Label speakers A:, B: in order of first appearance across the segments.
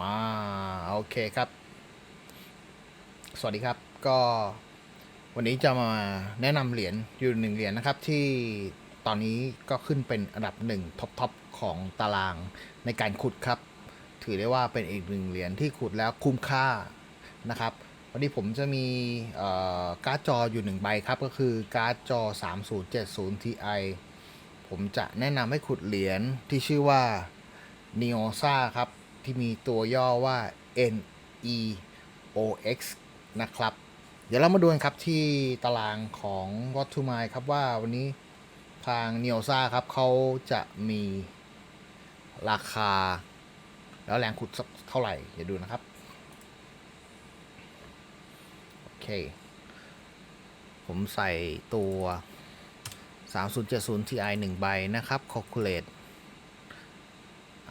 A: มาโอเคครับ สวัสดีครับก็วันนี้จะมาแนะนำเหรียญอยู่หนึ่งเหรียญนะครับ ที่ตอนนี้ก็ขึ้นเป็นอันดับหนึ่งท็อปทอปของตารางในการขุดครับ ถือได้ว่าเป็นอีกหนึ่งเหรียญที่ขุดแล้วคุ้มค่านะครับวันนี้ผมจะมีการ์ดจออยู่หนึ่งใบครับ ก็คือการ์ดจอ 3070 Ti ผมจะแนะนำให้ขุดเหรียญที่ชื่อว่า n e o s a ครับ ที่มีตัวย่อว่า NEOX นะครับ เดี๋ยวเรามาดูกันครับที่ตารางของ w a t to My ครับว่าวันนี้ทาง n e o s a ครับเขาจะมีราคา แล้วแรงขุดสักเท่าไหร่ เดี๋ยวดูนะครับ โอเค ผมใส่ตัว 3070 Ti 1 ใบนะครับ Calculate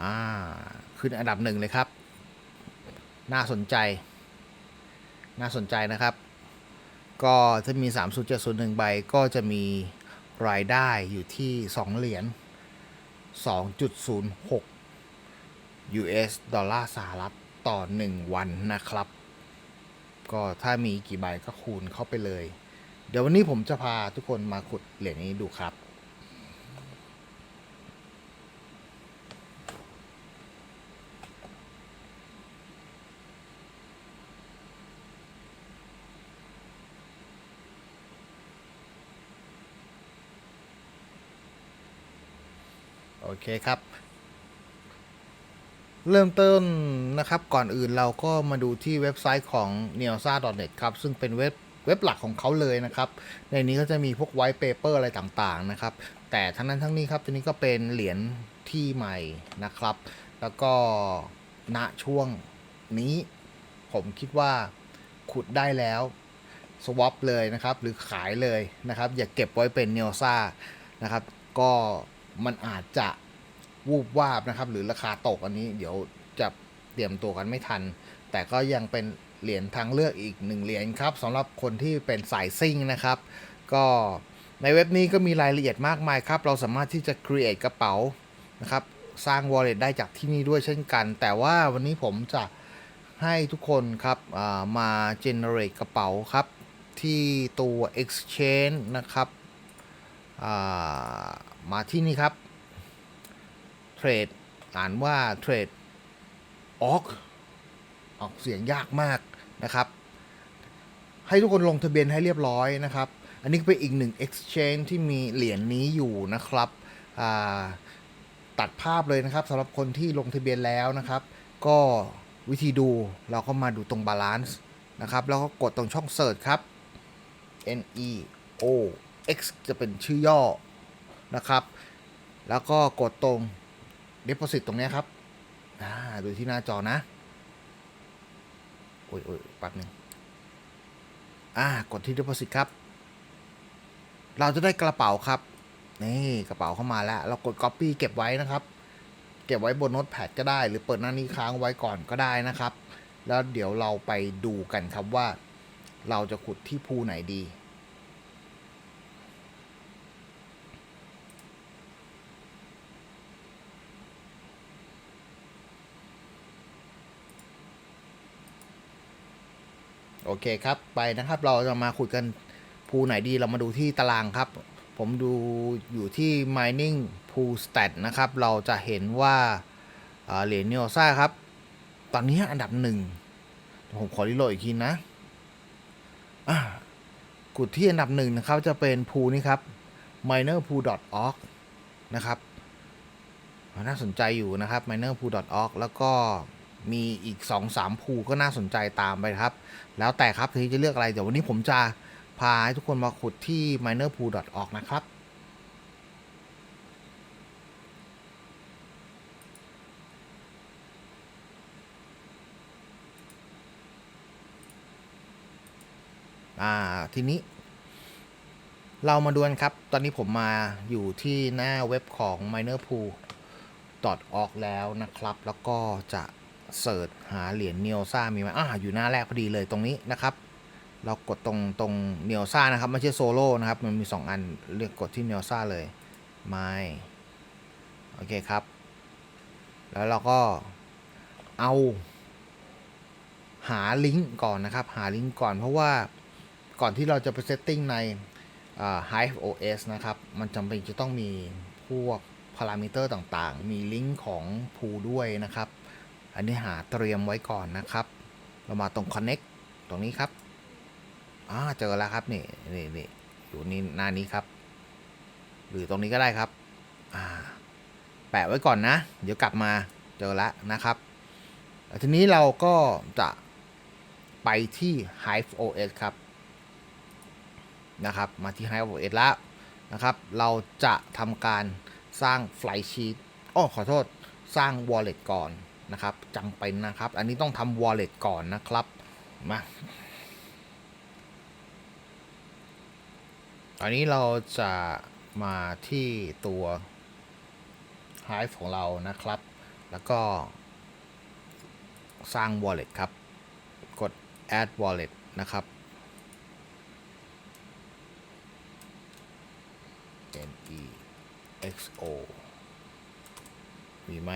A: อ่า ขึ้นอันดับหนึ่งเลยครับ น่าสนใจ น่าสนใจนะครับ ก็ถ้ามี 3071ใบก็จะมีรายได้อยู่ที่ 2 เหรียญ 2.06 US ดอลลาร์สหรัฐต่อ 1 วันนะครับ ก็ถ้ามีกี่ใบก็คูณเข้าไปเลย เดี๋ยววันนี้ผมจะพาทุกคนมาขุดเหรียญนี้ดูครับ โอเคครับ เริ่มต้นนะครับก่อนอื่นเราก็มาดูที่เว็บไซต์ของ n e o s a n e t ครับ ซึ่งเป็นเว็บเว็บหลักของเขาเลยนะครับ ในนี้ก็จะมีพวกไว t ์เปเปอร์อะไรต่างๆนะครับ แต่ทั้งนั้นทั้งนี้ครับตัวนี้ก็เป็นเหรียญที่ใหม่นะครับ แล้วก็ณช่วงนี้ผมคิดว่าขุดได้แล้วสวอปเลยนะครับ หรือขายเลยนะครับ อย่าเก็บไว้เป็นเนลซ่านะครับ ก็ มันอาจจะวูบวาบนะครับ หรือราคาตกอันนี้เดี๋ยวจะเตรียมตัวกันไม่ทัน แต่ก็ยังเป็นเหรียญทางเลือกอีกหนึ่งเหรียญครับสำหรับคนที่เป็นสายซิ่งนะครับ ก็ในเว็บนี้ก็มีรายละเอียดมากมายครับ เราสามารถที่จะ create กระเป๋านะครับ สร้าง wallet ได้จากที่นี่ด้วยเช่นกัน แต่ว่าวันนี้ผมจะให้ทุกคนครับมา generate กระเป๋าครับ ที่ตัว exchange นะครับ มาที่นี่ครับ trade อ่านว่า trade org ออกเสียงยากมากนะครับ ให้ทุกคนลงทะเบียนให้เรียบร้อยนะครับ อันนี้เป็นอีกหนึ่ง exchange ที่มีเหรียญนี้อยู่นะครับตัดภาพเลยนะครับสำหรับคนที่ลงทะเบียนแล้วนะครับ ก็วิธีดูเราก็มาดูตรง balance นะครับ แล้วก็กดตรงช่อง search ครับ N E O X จะเป็นชื่อย่อ นะครับ แล้วก็กดตรง deposit ตรงนี้ครับดูที่หน้าจอนะโอ้ยโอ้ยแป๊บหนึงอ่ากดที่ deposit ครับ เราจะได้กระเป๋าครับ นี่กระเป๋าเข้ามาแล้ว เรากด copy เก็บไว้นะครับ เก็บไว้บนโน้ตแพดก็ได้ หรือเปิดหน้านี้ค้างไว้ก่อนก็ได้นะครับ แล้วเดี๋ยวเราไปดูกันครับว่า เราจะขุดที่ภูไหนดี โอเคครับ ไปนะครับ เราจะมาขุดกันภูไหนดี เรามาดูที่ตารางครับ ผมดูอยู่ที่ mining pool stat นะครับ เราจะเห็นว่าเหรียญเนโอซ่าครับ ตอนนี้อันดับหนึ่ง ผมขอรีโหลดอีกทีนะกุดที่อันดับหนึ่งนะครับ จะเป็นภูนี้ครับ minerpool.org นะครับ น่าสนใจอยู่นะครับ minerpool.org แล้วก็ มีอีก 2-3ภูก็น่าสนใจตามไปครับ แล้วแต่ครับที่จะเลือกอะไร เดี๋ยววันนี้ผมจะพาให้ทุกคนมาขุดที่ minerpool.org นะครับอ่าทีนี้ เรามาดูกันครับ ตอนนี้ผมมาอยู่ที่หน้าเว็บของ minerpool.org แล้วนะครับ แล้วก็จะ เสิร์ชหาเหรียญเนียวซ่ามีไหมอ่าอยู่หน้าแรกพอดีเลยตรงนี้นะครับ เรากดตรงตรงเนียวซ่านะครับไม่ใช่โซโล่นะครับ มันมี 2 อันเลือกกดที่เนียวซ่าเลยไม่โอเคครับ แล้วเราก็เอาหาลิงก์ก่อนนะครับ หาลิงก์ก่อนเพราะว่าก่อนที่เราจะไปเซตติ้งใน Hive OS นะครับ มันจำเป็นจะต้องมีพวกพารามิเตอร์ต่างๆ มีลิงก์ของ Pool ด้วยนะครับ อันนี้หาเตรียมไว้ก่อนนะครับ เรามาตรง Connect ตรงนี้ครับอ่าเจอแล้วครับนี่นี่นี่อยู่นี่หน้านี้ครับ หรือตรงนี้ก็ได้ครับอ่าแปะไว้ก่อนนะ เดี๋ยวกลับมาเจอแล้วนะครับ ทีนี้เราก็จะไปที่ Hive OS ครับนะครับ มาที่ Hive OS แล้วนะครับ เราจะทำการสร้าง Flight Sheet อ้อขอโทษ สร้าง Wallet ก่อน นะครับจำเป็นนะครับ อันนี้ต้องทำ Wallet ก่อนนะครับมาอันนี้เราจะมาที่ตัว Hive ของเรานะครับ แล้วก็สร้าง wallet ครับ กด add wallet นะครับ n e x o มีไหม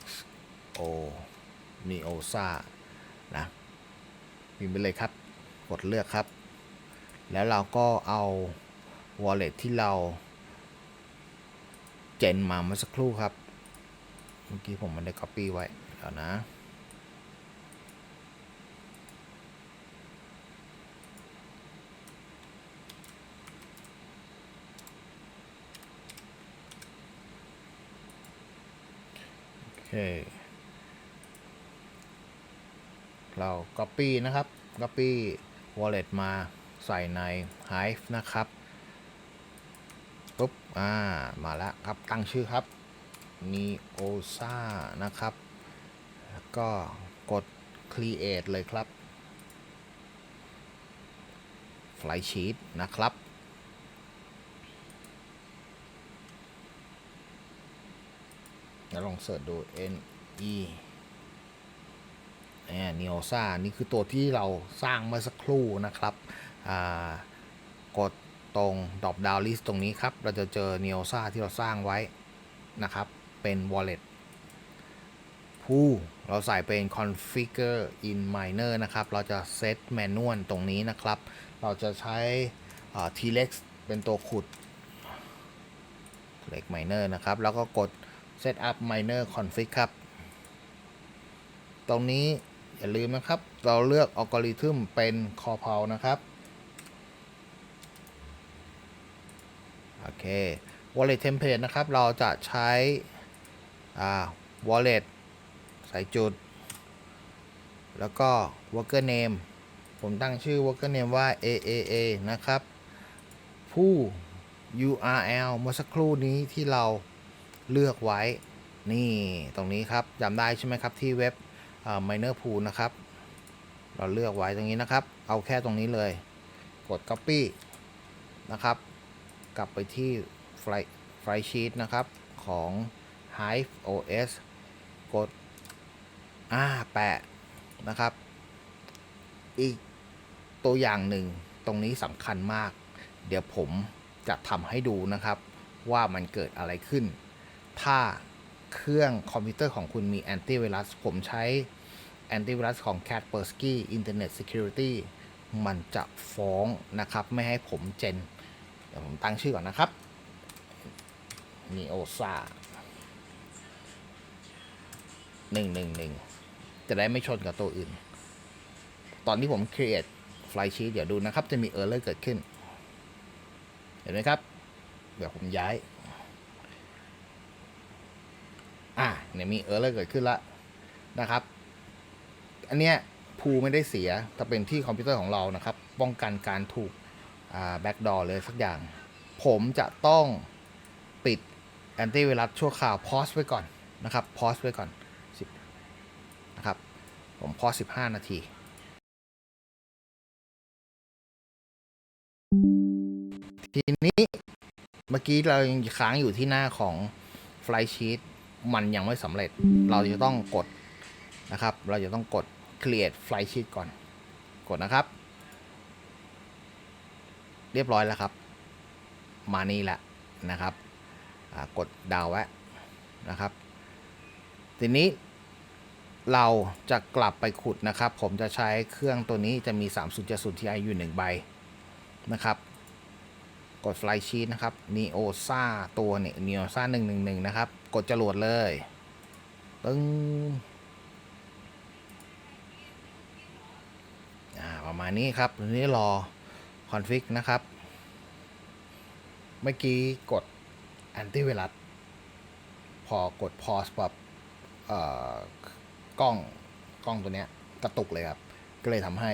A: x o neosa นะพิมพ์ไปเลยครับ กดเลือกครับ แล้วเราก็เอา wallet ที่เรา เจนมาเมื่อสักครู่ครับ เมื่อกี้ผมมันได้ copy ไว้แล้วนะ โอ เคเรา copy นะครับ copy wallet มาใส่ใน Hive นะครับปุ๊บอ่า มาแล้วครับ ตั้งชื่อครับ neosa นะครับ แล้วก็กด create เลยครับ flight sheet นะครับ แล้วลองเสิร์ชดู n e เนี่ย neosa นี่คือตัวที่เราสร้างเมื่อสักครู่นะครับกดตรง drop down list ตรงนี้ครับ เราจะเจอ neosa ที่เราสร้างไว้นะครับ เป็น wallet ผู้เราใส่เป็น configure in miner นะครับ เราจะ set manual ตรงนี้นะครับ เราจะใช้ t-rex เป็นตัวขุด t-rex miner นะครับ แล้วก็กด set up miner config ครับ ตรงนี้อย่าลืมนะครับ เราเลือกอัลกอริทึมเป็น corpal นะครับ โอเค wallet template นะครับ เราจะใช้ อ่า wallet ใส่จุด แล้วก็ worker name ผมตั้งชื่อ worker name ว่า AAA นะครับ ผู้ URL เมื่อสักครู่นี้ที่เรา เลือกไว้ นี่ตรงนี้ครับจำได้ใช่ไหมครับที่เว็บ miner pool นะครับ เราเลือกไว้ตรงนี้นะครับ เอาแค่ตรงนี้เลย กด copy นะครับ กลับไปที่ flight flight sheet นะครับของ Hive OS กดอ่าแปะนะครับ อีกตัวอย่างหนึ่งตรงนี้สำคัญมาก เดี๋ยวผมจะทำให้ดูนะครับ ว่ามันเกิดอะไรขึ้น ถ้าเครื่องคอมพิวเตอร์ของคุณมีแอนตี้ไวรัส ผมใช้แอนตี้ไวรัสของ Kaspersky Internet Security มันจะฟ้องนะครับ ไม่ให้ผมเจน เดี๋ยวผมตั้งชื่อก่อนนะครับ Neosa หนึ่งหนึ่งหนึ่งจะได้ไม่ชนกับตัวอื่น ตอนที่ผม create flight sheet เดี๋ยวดูนะครับ จะมี error เกิดขึ้น เห็นไหมครับ เดี๋ยวผมย้าย อ่าเนี่ยมี error เกิดขึ้นล้วนะครับ อันเนี้ยภูไม่ได้เสียแต่เป็นที่คอมพิวเตอร์ของเรานะครับ ป้องกันการถูกอ่า backdoor เลยสักอย่าง ผมจะต้องปิดแอนตี้ไวรัสชั่วคราว pause ไว้ก่อนนะครับ pause ไว้ก่อน10นะครับ ผม pause 15 นาทีทีนี้เมื่อกี้เรายังค้างอยู่ที่หน้าของ Flight Sheet มันยังไม่สำเร็จ เราจะต้องกดนะครับ เราจะต้องกด create flight sheet ก่อน กดนะครับ เรียบร้อยแล้วครับ มานี่แหละนะครับกดดาวไว้นะครับ ทีนี้เราจะกลับไปขุดนะครับ ผมจะใช้เครื่องตัวนี้จะมี 3070 Ti อยู่1ใบนะครับ กดไฟล์ชีตนะครับ Neo s a ตัวเนี่ย Neo s a 111 นะครับ กดจรวดเลยตึ้งอ่าประมาณนี้ครับทีนี้รอคอนฟิกนะครับ เมื่อกี้กด antivirus พอกด pause แบบเอ่อกล้องกล้องตัวเนี้ยกระตุกเลยครับ ก็เลยทำให้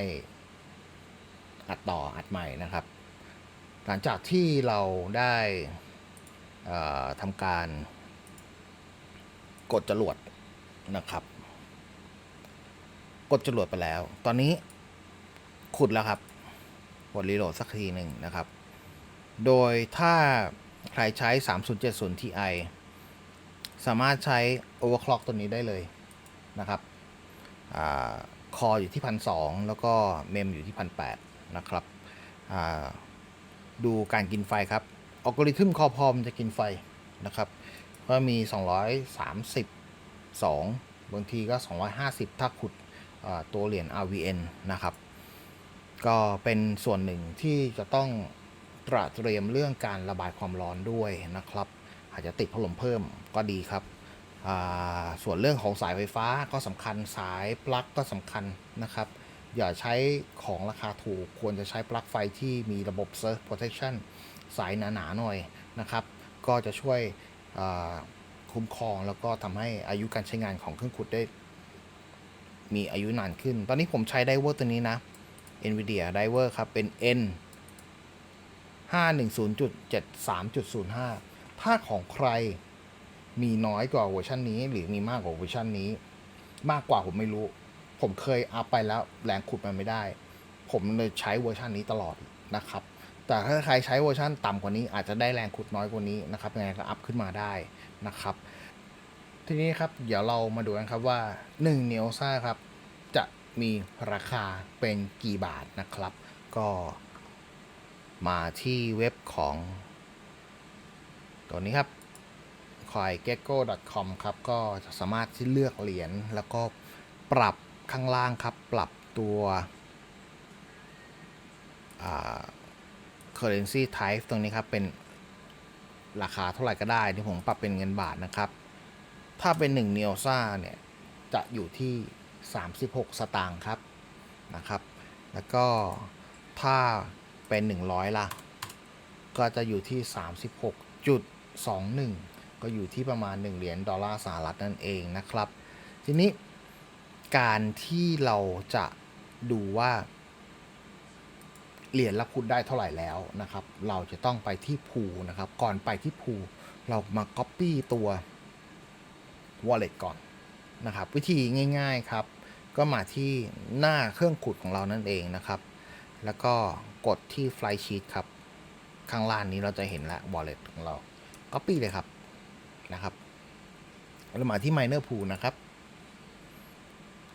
A: อัดต่ออัดใหม่นะครับ หลังจากที่เราได้ทำการ กดจรวดนะครับ กดจรวดไปแล้ว ตอนนี้ขุดแล้วครับกดรีโหลดสักทีหนึ่งนะครับ โดยถ้าใครใช้ 3070 Ti สามารถใช้ overclock ตัวนี้ได้เลยนะครับอคออยู่ที่พันสแล้วก็เมมอยู่ที่พันแนะครับ ดูการกินไฟครับ อัลกอริทึมคอพอมจะกินไฟนะครับ ก็มี 232 บางทีก็ 250 ถ้าขุดตัวเหรียญ RVN นะครับ ก็เป็นส่วนหนึ่งที่จะต้องตระเตรียมเรื่องการระบายความร้อนด้วยนะครับ อาจจะติดพัดลมเพิ่มก็ดีครับ ส่วนเรื่องของสายไฟฟ้าก็สำคัญสายปลั๊กก็สำคัญนะครับ อย่าใช้ของราคาถูกควรจะใช้ปลั๊กไฟที่มีระบบ Surge Protection สายหนาๆหน่อยนะครับ ก็จะช่วย คุ้มครองแล้วก็ทำให้อายุการใช้งานของเครื่องขุดได้ มีอายุนานขึ้น ตอนนี้ผมใช้ไดเวอร์ตัวนี้นะ NVIDIA Diver ครับ เป็น N 510.73.05 ถ้าของใครมีน้อยกว่าเวอร์ชันนี้ หรือมีมากกว่าเวอร์ชันนี้ มากกว่าผมไม่รู้ ผมเคยอัพไปแล้วแรงขุดมันไม่ได้ ผมเลยใช้เวอร์ชันนี้ตลอดนะครับ แต่ถ้าใครใช้เวอร์ชันต่ำกว่านี้ อาจจะได้แรงขุดน้อยกว่านี้นะครับยังไงก็อัพขึ้นมาได้นะครับ ทีนี้ครับเดี๋ยวเรามาดูกันครับว่า 1 เนียวซ่าครับจะมีราคาเป็นกี่บาทนะครับ ก็มาที่เว็บของ ตัวนี้ครับ coingecko.com ครับ ก็สามารถที่เลือกเหรียญแล้วก็ปรับข้างล่างครับ ปรับตัวอ่า currency type ตรงนี้ครับ เป็นราคาเท่าไหร่ก็ได้ที่ผมปรับเป็นเงินบาทนะครับ ถ้าเป็น1เนียซ่าเนี่ย จะอยู่ที่ 36 สตางค์ครับนะครับ แล้วก็ถ้าเป็น 100 ล่ะ ก็จะอยู่ที่ 36.21 ก็อยู่ที่ประมาณ 1 เหรียญดอลลาร์สหรัฐนั่นเองนะครับ ทีนี้การที่เราจะดูว่า เหรียญละพุดได้เท่าไหร่แล้วนะครับ เราจะต้องไปที่พูนะครับ ก่อนไปที่พูเรามา Copy ตัว wallet ก่อนนะครับ วิธีง่าย ๆครับ ก็มาที่หน้าเครื่องขุดของเรานั่นเองนะครับ แล้วก็กดที่ Fly Sheet ครับ ข้างล่างนี้เราจะเห็นแล้ว wallet ของเรา Copy เลยครับนะครับแล้วมาที่ Miner Pool นะครับ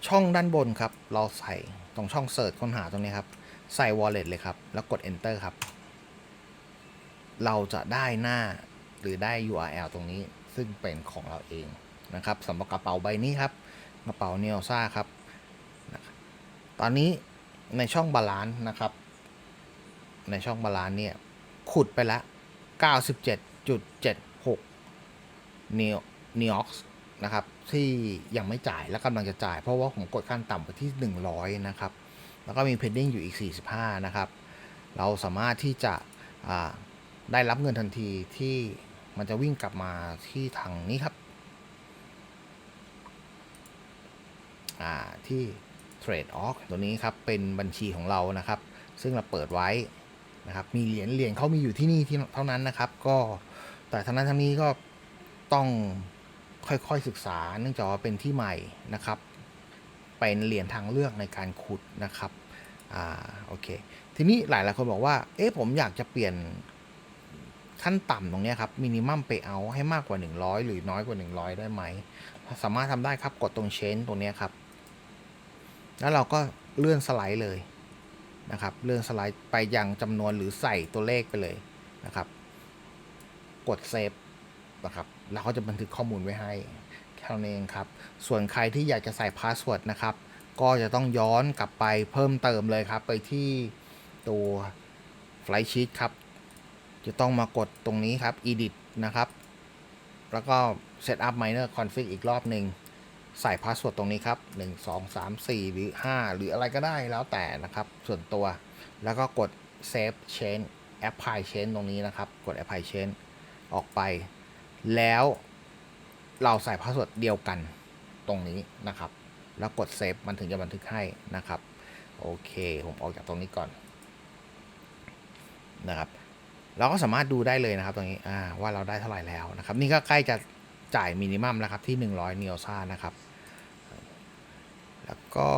A: ช่องด้านบนครับ เราใส่ตรงช่อง Search ค้นหาตรงนี้ครับ ใส่ wallet เลยครับ แล้วกด enter ครับ เราจะได้หน้าหรือได้ URL ตรงนี้ซึ่งเป็นของเราเองนะครับสำหรับกระเป๋าใบนี้ครับกระเป๋าเนลซ่าครับ ตอนนี้ในช่องบาลานซ์นะครับ ในช่องบาลานซ์เนี่ย ขุดไปแล้ว97.76เนียนีออกนะครับ ที่ยังไม่จ่ายและกำลังจะจ่าย เพราะว่าผมกดขั้นต่ำไปที่ 100 นะครับ แล้วก็มีเพนดิ้งอยู่อีก 45 นะครับ เราสามารถที่จะได้รับเงินทันทีที่มันจะวิ่งกลับมาที่ทางนี้ครับที่ Trade Org ตัวนี้ครับ เป็นบัญชีของเรานะครับ ซึ่งเราเปิดไว้นะครับ มีเหรียญเหรียญเขามีอยู่ที่นี่ที่เท่านั้นนะครับ ก็แต่ทั้งนั้นทั้งนี้ก็ต้องค่อยๆศึกษาเนื่องจากว่าเป็นที่ใหม่นะครับ เป็นเหรียญทางเลือกในการขุดนะครับอ่าโอเคทีนี้หลายหลายคนบอกว่า เอ๊ะผมอยากจะเปลี่ยนขั้นต่ำตรงนี้ครับมินิมัมไปเอาให้มากกว่า 100 หรือน้อยกว่า 100 ได้ไหม สามารถทำได้ครับกดตรงเชนตรงนี้ครับ แล้วเราก็เลื่อนสไลด์เลยนะครับ เลื่อนสไลด์ไปยังจำนวนหรือใส่ตัวเลขไปเลยนะครับ กดเซฟนะครับ แล้วเขาจะบันทึกข้อมูลไว้ให้ เท่านั้นเองครับ ส่วนใครที่อยากจะใส่พาสเวิร์ดนะครับ ก็จะต้องย้อนกลับไปเพิ่มเติมเลยครับ ไปที่ตัว Flight Sheet ครับ จะต้องมากดตรงนี้ครับ edit นะครับ แล้วก็ set up minor config อีกรอบหนึ่งใส่พาสเวิร์ดตรงนี้ครับ 1 2 3 4 หรือ 5 หรืออะไรก็ได้แล้วแต่นะครับ ส่วนตัว แล้วก็กด save change apply change ตรงนี้นะครับ กด apply change ออกไป แล้ว เราใส่พาสเวิร์ดเดียวกันตรงนี้นะครับ แล้วกด save มันถึงจะบันทึกให้นะครับ โอเค ผมออกจากตรงนี้ก่อนนะครับ เราก็สามารถดูได้เลยนะครับตรงนี้ว่าเราได้เท่าไหร่แล้วนะครับ นี่ก็ใกล้จะจ่ายมินิมัมแล้วครับที่ 100เนียซ่านะครับ แล้วก็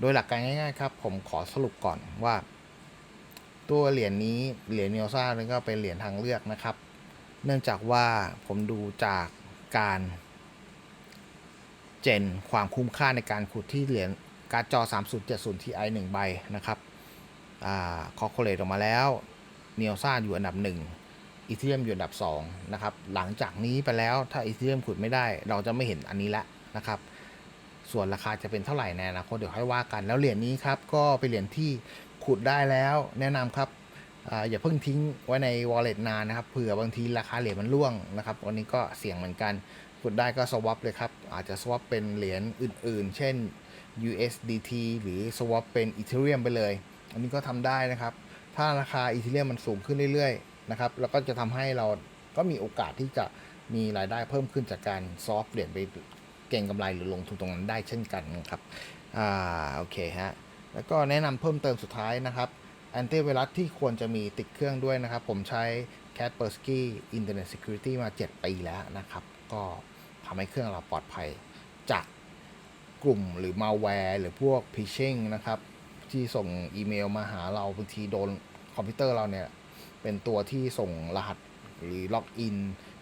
A: โดยหลักการง่ายๆครับ ผมขอสรุปก่อนว่า ตัวเหรียญนี้เหรียญเนียซ่านี่ก็เป็นเหรียญทางเลือกนะครับ เนื่องจากว่าผมดูจาก การ เจนความคุ้มค่าในการขุดที่เหรียญการจอ 3070 Ti 1 ใบนะครับอ่าคอคเลตออกมาแล้วเนียซ่าอยู่อันดับ 1 อีเทียมอยู่อันดับ 2 นะครับ หลังจากนี้ไปแล้วถ้าอีเทียมขุดไม่ได้ เราจะไม่เห็นอันนี้ละนะครับ ส่วนราคาจะเป็นเท่าไหร่ในอนาคตเดี๋ยวค่อยว่ากัน แล้วเหรียญนี้ครับ ก็เป็นเหรียญที่ขุดได้แล้วแนะนำครับ อย่าเพิ่งทิ้งไว้ใน wallet นานนะครับเผื่อบางทีราคาเหรียญมันร่วงนะครับวันนี้ก็เสี่ยงเหมือนกันขุดได้ก็ swap เลยครับ อาจจะ swap เป็นเหรียญอื่น ๆ เช่น USDT หรือ swap เป็น Ethereum ไปเลย อันนี้ก็ทำได้นะครับ ถ้าราคา Ethereum มันสูงขึ้นเรื่อยๆนะครับแล้วก็จะทำให้เราก็มีโอกาสที่จะมีรายได้เพิ่มขึ้นจากการซอฟเหรียญไปเก่งกำไรหรือลงทุนตรงนั้นได้เช่นกันนะครับอ่าโอเคฮะแล้วก็แนะนำเพิ่มเติมสุดท้ายนะครับ แอนตี้ไวรัสที่ควรจะมีติดเครื่องด้วยนะครับ ผมใช้ Kaspersky Internet Security มา 7 ปีแล้วนะครับ ก็ทำให้เครื่องเราปลอดภัยจากกลุ่มหรือ malware หรือพวก phishing นะครับ ที่ส่งอีเมลมาหาเราบางทีโดนคอมพิวเตอร์เราเนี่ย เป็นตัวที่ส่งรหัสหรือล็อกอิน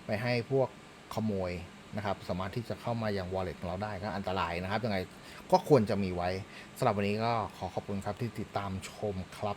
A: ไปให้พวกขโมยนะครับ สามารถที่จะเข้ามาอย่าง wallet ของเราได้ก็อันตรายนะครับยังไงก็ควรจะมีไว้สำหรับวันนี้ก็ขอขอบคุณครับที่ติดตามชมครับ